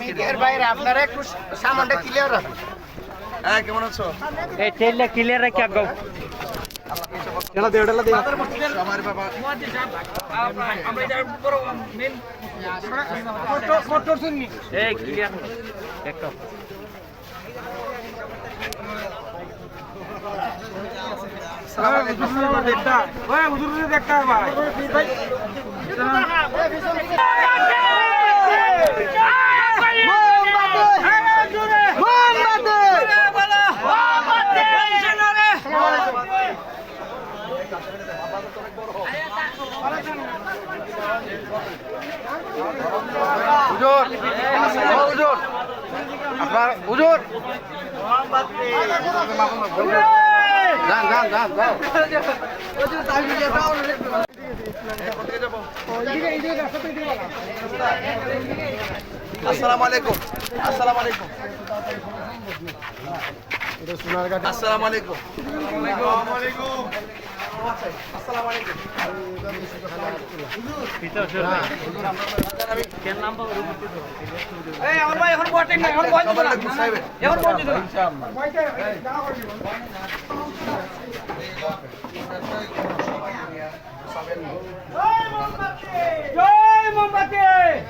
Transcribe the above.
মিডিয়ার বাইরে আপনারা একটু সামানটা ক্লিয়ার রাখুন হ্যাঁ কেমন আছো এই দেখটা ভাই হুজুর। হুজুর আপনার হুজুর! আসসালামু আলাইকুম। আসসালামু আলাইকুম। আসসালামু আলাইকুম। আসসালামু আলাইকুম। কেন নাম পাবো আসসালামু আলাইকুম की